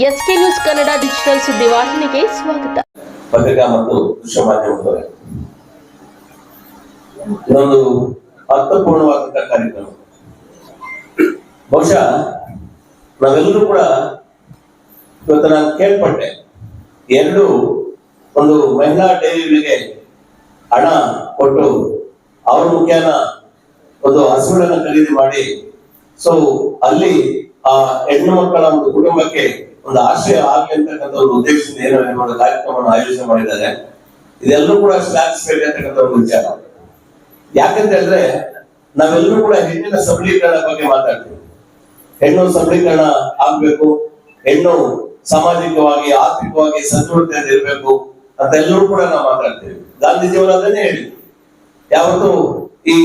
S K news ಕನ್ನಡ digital ಸುದ್ದಿವಾಹಿನಿಗೆ ಸ್ವಾಗತ. ಪತ್ರಿಕಾ ಮತ್ತು ದೃಶ್ಯ ಮಾಧ್ಯಮದವರೇ ಇದೊಂದು ಅರ್ಥಪೂರ್ಣವಾದಂತಹ ಕಾರ್ಯಕ್ರಮ. ಬಹುಶಃ ನಾವೆಲ್ಲರೂ ಕೂಡ ಇವತ್ತು ನಾನು ಕೇಳ್ಪಟ್ಟೆ, ಎರಡು ಒಂದು ಮಹಿಳಾ ಡೈರಿಗಳಿಗೆ ಹಣ ಕೊಟ್ಟು ಅವ್ರ ಮುಖ್ಯನ ಒಂದು ಹಸುಗಳನ್ನು ಖರೀದಿ ಮಾಡಿ ಸೊ ಅಲ್ಲಿ ಆ ಹೆಣ್ಣು ಮಕ್ಕಳ ಒಂದು ಕುಟುಂಬಕ್ಕೆ ಒಂದು ಆಶಯ ಆಗ್ಲಿ ಅಂತಕ್ಕಂಥ ಒಂದು ಉದ್ದೇಶದಿಂದ ಏನೋ ಒಂದು ಕಾರ್ಯಕ್ರಮವನ್ನು ಆಯೋಜನೆ ಮಾಡಿದ್ದಾರೆ. ಇದೆಲ್ಲರೂ ಕೂಡ ಶ್ಲಾಘಿಸಬೇಕಂತಕ್ಕಂಥ ಒಂದು ವಿಚಾರ. ಯಾಕಂತ ಹೇಳಿದ್ರೆ, ನಾವೆಲ್ಲರೂ ಕೂಡ ಹೆಣ್ಣಿನ ಸಬಲೀಕರಣ ಬಗ್ಗೆ ಮಾತಾಡ್ತೀವಿ. ಹೆಣ್ಣು ಸಬಲೀಕರಣ ಆಗ್ಬೇಕು, ಹೆಣ್ಣು ಸಾಮಾಜಿಕವಾಗಿ, ಆರ್ಥಿಕವಾಗಿ ಸದೃಢತೆಯಿಂದ ಇರಬೇಕು ಅಂತ ಎಲ್ಲರೂ ಕೂಡ ನಾವು ಮಾತಾಡ್ತೀವಿ. ಗಾಂಧೀಜಿಯವರು ಅದನ್ನೇ ಹೇಳಿದ್ರು. ಯಾವತ್ತು ಈ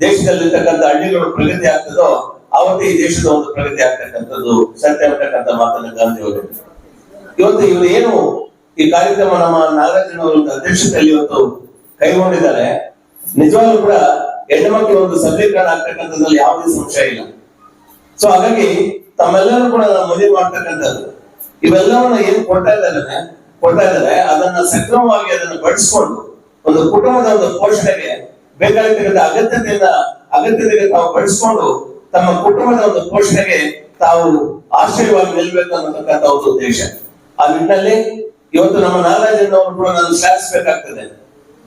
ದೇಶದಲ್ಲಿರ್ತಕ್ಕಂಥ ಹಳ್ಳಿಗಳು ಪ್ರಗತಿ ಆಗ್ತದೋ ಆವತ್ತು ಈ ದೇಶದ ಒಂದು ಪ್ರಗತಿ ಆಗ್ತಕ್ಕಂಥದ್ದು ಸತ್ಯ ಅಂತಕ್ಕಂಥ ಮಾತನ್ನ ಗಾಂಧಿ ಅವರು ಹೇಳಿದ್ರು. ಇವತ್ತು ಇವರು ಏನು ಈ ಕಾರ್ಯಕ್ರಮ ನಮ್ಮ ನಾಗರಾಜನವರ ಅಧ್ಯಕ್ಷತೆಯಲ್ಲಿ ಇವತ್ತು ಕೈಗೊಂಡಿದ್ದಾರೆ. ನಿಜವಾಗ್ಲೂ ಕೂಡ ಹೆಣ್ಣು ಮಕ್ಕಳು ಒಂದು ಸಬಲೀಕರಣ ಆಗ್ತಕ್ಕಂಥದ್ರಲ್ಲಿ ಯಾವುದೇ ಸಂಶಯ ಇಲ್ಲ. ಸೊ ಹಾಗಾಗಿ ತಮ್ಮೆಲ್ಲರೂ ಕೂಡ ಮದುವೆ ಮಾಡ್ತಕ್ಕಂಥದ್ದು. ಇವೆಲ್ಲವನ್ನ ಏನ್ ಕೊಡ್ತಾ ಇದ್ದಾರೆ ಕೊಡ್ತಾ ಇದ್ದಾರೆ, ಅದನ್ನ ಸಕ್ರಮವಾಗಿ ಅದನ್ನ ಬಳಸ್ಕೊಂಡು ಒಂದು ಕುಟುಂಬದ ಒಂದು ಪೋಷಣೆಗೆ ಬೇಕಾಗಿರ್ತಕ್ಕಂಥ ಅಗತ್ಯತೆಯಿಂದ ಅಗತ್ಯತೆಗೆ ತಾವು ಬಳಸ್ಕೊಂಡು ತಮ್ಮ ಕುಟುಂಬದ ಒಂದು ಪೋಷಣೆಗೆ ತಾವು ಆಶ್ಚರ್ಯವಾಗಿ ನಿಲ್ಬೇಕು ಅನ್ನತಕ್ಕಂಥ ಒಂದು ಉದ್ದೇಶ. ಆ ನಿಟ್ಟಿನಲ್ಲಿ ಇವತ್ತು ನಮ್ಮ ನಾಗರಾಜನವರು ಕೂಡ ನಾನು ಶ್ಲಾಘಿಸಬೇಕಾಗ್ತದೆ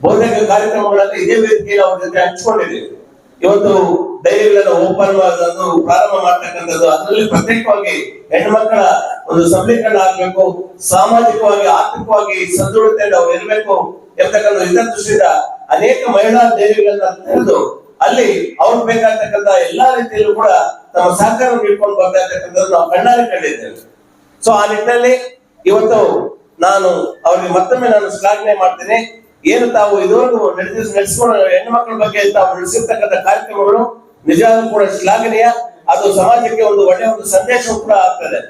ಬಹುತೇಕ ಕಾರ್ಯಕ್ರಮಗಳಲ್ಲಿ ಇದೇ ವೇದಿಕೆಯಲ್ಲಿ ಅವ್ರ ಜೊತೆ ಇವತ್ತು ಡೈರಿಗಳನ್ನ ಓಪನ್ ಅದನ್ನು ಪ್ರಾರಂಭ ಮಾಡ್ತಕ್ಕಂಥದ್ದು, ಅದರಲ್ಲಿ ಪ್ರತ್ಯೇಕವಾಗಿ ಹೆಣ್ಮಕ್ಕಳ ಒಂದು ಸಬಲೀಕರಣ ಆಗ್ಬೇಕು, ಸಾಮಾಜಿಕವಾಗಿ, ಆರ್ಥಿಕವಾಗಿ ಸದೃಢತೆಯಿಂದ ಅವ್ರು ಇರಬೇಕು ಎಂತಕ್ಕಂಥ ದೃಷ್ಟಿಯಿಂದ ಅನೇಕ ಮಹಿಳಾ ಡೈರಿಗಳನ್ನ ತೆರೆದು ಅಲ್ಲಿ ಅವ್ರು ಬೇಕಾಗ್ತಕ್ಕಂಥ ಎಲ್ಲಾ ರೀತಿಯಲ್ಲೂ ಕೂಡ ತಮ್ಮ ಸಹಕಾರ ನೀಡ್ಕೊಂಡು ಬರ್ತಾ ನಾವು ಕಣ್ಣಾರೆ ಕಂಡಿದ್ದೇವೆ. ಸೊ ಆ ನಿಟ್ಟಿನಲ್ಲಿ ಇವತ್ತು ನಾನು ಅವ್ರಿಗೆ ಮತ್ತೊಮ್ಮೆ ನಾನು ಶ್ಲಾಘನೆ ಮಾಡ್ತೀನಿ. ಏನು ತಾವು ಇದುವರೆಗೂ ನಡೆದ ನಡೆಸಿಕೊಂಡು ಹೆಣ್ಣು ಮಕ್ಕಳ ಬಗ್ಗೆ ತಾವು ನಡೆಸಿರ್ತಕ್ಕಂಥ ಕಾರ್ಯಕ್ರಮಗಳು ನಿಜವಾಗೂ ಕೂಡ ಶ್ಲಾಘನೀಯ. ಅದು ಸಮಾಜಕ್ಕೆ ಒಂದು ಒಳ್ಳೆಯ ಒಂದು ಸಂದೇಶ ಕೂಡ ಆಗ್ತದೆ.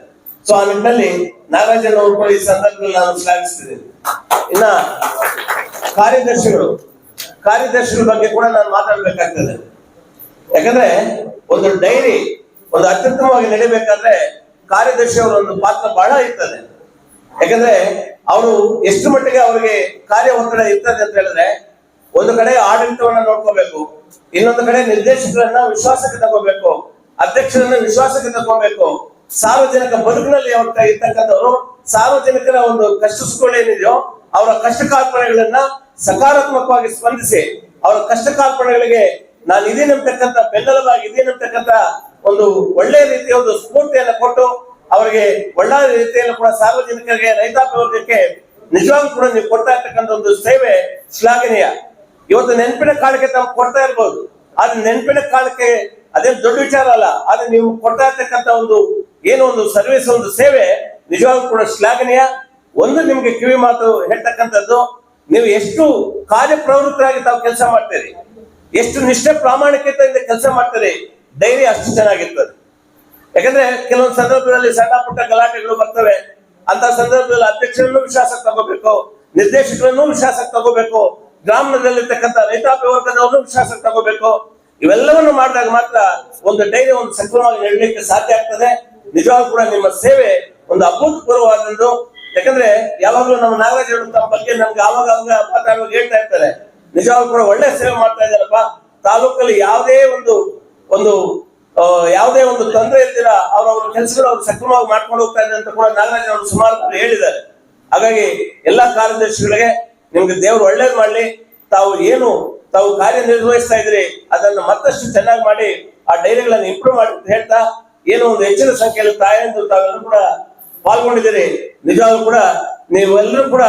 ಸೊ ಆ ನಿಟ್ಟಿನಲ್ಲಿ ನಾಗರಾಜನ್ ಅವರು ಕೂಡ ಈ ಸಂದರ್ಭದಲ್ಲಿ ನಾನು ಶ್ಲಾಘಿಸ್ತಿದ್ದೀನಿ. ಇನ್ನ ಕಾರ್ಯದರ್ಶಿಗಳು ಕಾರ್ಯದರ್ಶಿಗಳ ಬಗ್ಗೆ ಕೂಡ ನಾನು ಮಾತಾಡ್ಬೇಕಾಗ್ತದೆ. ಯಾಕಂದ್ರೆ ಒಂದು ಡೈರಿ, ಒಂದು ಅತ್ಯುತ್ತಮವಾಗಿ ನಡಿಬೇಕಾದ್ರೆ ಕಾರ್ಯದರ್ಶಿ ಅವರ ಒಂದು ಪಾತ್ರ ಬಹಳ ಇರ್ತದೆ. ಯಾಕಂದ್ರೆ ಅವರು ಎಷ್ಟು ಮಟ್ಟಿಗೆ ಅವರಿಗೆ ಕಾರ್ಯ ಒತ್ತಡ ಇರ್ತದೆ ಅಂತ ಹೇಳಿದ್ರೆ, ಒಂದು ಕಡೆ ಆಡಳಿತವನ್ನ ನೋಡ್ಕೋಬೇಕು, ಇನ್ನೊಂದು ಕಡೆ ನಿರ್ದೇಶಕರನ್ನ ವಿಶ್ವಾಸಕ್ಕೆ ತಗೋಬೇಕು, ಅಧ್ಯಕ್ಷರನ್ನ ವಿಶ್ವಾಸಕ್ಕೆ ತಗೋಬೇಕು. ಸಾರ್ವಜನಿಕ ಬದುಕಿನಲ್ಲಿ ಇರ್ತಕ್ಕಂಥವ್ರು, ಸಾರ್ವಜನಿಕರ ಒಂದು ಕಷ್ಟ ಸುಖಗಳೇನಿದೆಯೋ ಅವರ ಕಷ್ಟ ಕಾರ್ಪಣೆಗಳನ್ನ ಸಕಾರಾತ್ಮಕವಾಗಿ ಸ್ಪಂದಿಸಿ ಅವರ ಕಷ್ಟ ಕಾರ್ಪಣೆಗಳಿಗೆ ನಾನು ಇದೇ ಅಂತಕ್ಕಂಥ ಬೆಂಬಲವಾಗಿ ಇದೇ ಅಂತಕ್ಕಂಥ ಒಂದು ಒಳ್ಳೆಯ ರೀತಿಯ ಒಂದು ಸ್ಫೂರ್ತಿಯನ್ನು ಕೊಟ್ಟು ಅವರಿಗೆ ಒಳ್ಳೆಯ ರೀತಿಯಲ್ಲಿ ಕೂಡ ಸಾರ್ವಜನಿಕರಿಗೆ, ರೈತಾಪಿ ವರ್ಗಕ್ಕೆ ನಿಜವಾಗ್ಲೂ ಕೂಡ ನೀವು ಕೊಡ್ತಾ ಇರ್ತಕ್ಕಂಥ ಒಂದು ಸೇವೆ ಶ್ಲಾಘನೀಯ. ಇವತ್ತು ನೆನಪಿನ ಕಾಲಕ್ಕೆ ತಮ್ಗೆ ಕೊಡ್ತಾ ಇರ್ಬೋದು. ಆದ್ರೆ ನೆನಪಿನ ಕಾಲಕ್ಕೆ ಅದೇನು ದೊಡ್ಡ ವಿಚಾರ ಅಲ್ಲ. ಆದ್ರೆ ನೀವು ಕೊಡ್ತಾ ಇರ್ತಕ್ಕಂಥ ಒಂದು ಏನು ಒಂದು ಸರ್ವಿಸ್, ಒಂದು ಸೇವೆ ನಿಜವಾಗ್ಲೂ ಕೂಡ ಶ್ಲಾಘನೀಯ. ಒಂದು ನಿಮ್ಗೆ ಕಿವಿ ಮಾತು ಹೇಳ್ತಕ್ಕಂಥದ್ದು ನೀವು ಎಷ್ಟು ಕಾರ್ಯಪ್ರವೃತ್ತರಾಗಿ ತಾವು ಕೆಲಸ ಮಾಡ್ತೀರಿ, ಎಷ್ಟು ನಿಷ್ಠೆ ಪ್ರಾಮಾಣಿಕತೆಯಿಂದ ಕೆಲಸ ಮಾಡ್ತೀರಿ ಡೈರಿ ಅಷ್ಟು ಚೆನ್ನಾಗಿರ್ತದೆ. ಯಾಕಂದ್ರೆ ಕೆಲವೊಂದು ಸಂದರ್ಭದಲ್ಲಿ ಸಣ್ಣ ಪುಟ್ಟ ಗಲಾಟೆಗಳು ಬರ್ತವೆ ಅಂತ ಸಂದರ್ಭದಲ್ಲಿ ಅಧ್ಯಕ್ಷರನ್ನು ವಿಶ್ವಾಸಕ್ಕೆ ತಗೋಬೇಕು, ನಿರ್ದೇಶಕರನ್ನು ವಿಶ್ವಾಸಕ್ಕೆ ತಗೋಬೇಕು, ಗ್ರಾಮದಲ್ಲಿರ್ತಕ್ಕಂಥ ರೈತಾಪಿ ವರ್ಗದವರನ್ನು ವಿಶ್ವಾಸಕ್ಕೆ ತಗೋಬೇಕು. ಇವೆಲ್ಲವನ್ನು ಮಾಡಿದಾಗ ಮಾತ್ರ ಒಂದು ಡೈರಿ ಒಂದು ಸಕ್ರಮವಾಗಿ ನೀಡಲಿಕ್ಕೆ ಸಾಧ್ಯ ಆಗ್ತದೆ. ನಿಜವಾಗ್ಲೂ ಕೂಡ ನಿಮ್ಮ ಸೇವೆ ಒಂದು ಅಭೂತಪೂರ್ವವಾದದ್ದು ಯಾಕಂದ್ರೆ ಯಾವಾಗಲೂ ನಮ್ಮ ನಾಗರಾಜ್ ತಮ್ಮ ಬಗ್ಗೆ ನಮ್ಗೆ ಆವಾಗ ಅವಾಗ ಮಾತಾಡುವಾಗ ಹೇಳ್ತಾ ಇರ್ತಾರೆ. ನಿಜವಾಗ್ಲೂ ಕೂಡ ಒಳ್ಳೆ ಸೇವೆ ಮಾಡ್ತಾ ಇದ್ದಾರಪ್ಪ. ತಾಲೂಕಲ್ಲಿ ಯಾವುದೇ ಒಂದು ಒಂದು ಯಾವುದೇ ಒಂದು ತೊಂದರೆ ಇಲ್ದಿರ ಅವ್ರವ್ರ ಕೆಲಸಗಳು ಅವ್ರು ಸಕ್ರಮವಾಗಿ ಮಾಡ್ಕೊಂಡು ಹೋಗ್ತಾ ಇದ್ದಾರೆ ಅಂತ ಕೂಡ ನಾಗರಾಜ್ ಅವರು ಸುಮಾರು ಹೇಳಿದ್ದಾರೆ. ಹಾಗಾಗಿ ಎಲ್ಲಾ ಕಾರ್ಯದರ್ಶಿಗಳಿಗೆ ನಿಮ್ಗೆ ದೇವ್ರು ಒಳ್ಳೇದ್ ಮಾಡ್ಲಿ. ತಾವು ಏನು, ತಾವು ಕಾರ್ಯನಿರ್ವಹಿಸ್ತಾ ಇದ್ರಿ ಅದನ್ನ ಮತ್ತಷ್ಟು ಚೆನ್ನಾಗಿ ಮಾಡಿ, ಆ ಡೈರಿಗಳನ್ನು ಇಂಪ್ರೂವ್ ಮಾಡಿ ಹೇಳ್ತಾ, ಏನೋ ಒಂದು ಹೆಚ್ಚಿನ ಸಂಖ್ಯೆಯಲ್ಲಿ ತಾಯಂದು ತಾವೆಲ್ಲರೂ ಕೂಡ ಪಾಲ್ಗೊಂಡಿದ್ದೀರಿ. ನಿಜವಾಗ್ಲೂ ಕೂಡ ನೀವೆಲ್ಲರೂ ಕೂಡ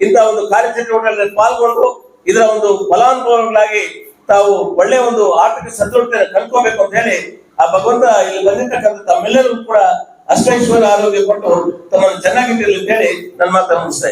ಇಂತಹ ಒಂದು ಕಾರ್ಯಚಟುವಟಿಕೆಗಳಲ್ಲಿ ಪಾಲ್ಗೊಂಡು ಇದರ ಒಂದು ಫಲಾನುಭವಿಗಳಾಗಿ ತಾವು ಒಳ್ಳೆಯ ಒಂದು ಆರ್ಥಿಕ ಸದೃಢತೆಯನ್ನು ಕಂಡ್ಕೋಬೇಕು ಅಂತ ಹೇಳಿ ಆ ಭಗವಂತ ಇಲ್ಲಿ ಬಂದಿರ್ತಕ್ಕಂಥ ತಮ್ಮೆಲ್ಲರಿಗೂ ಕೂಡ ಅಷ್ಟೈಶ್ವರ್ಯ ಆರೋಗ್ಯ ಕೊಟ್ಟು ತಮ್ಮನ್ನು ಚೆನ್ನಾಗಿಟ್ಟಿರಲಿ ಅಂತ ಹೇಳಿ ನನ್ನ ಮಾತನ್ನು ಮುಗಿಸ್ತಾ.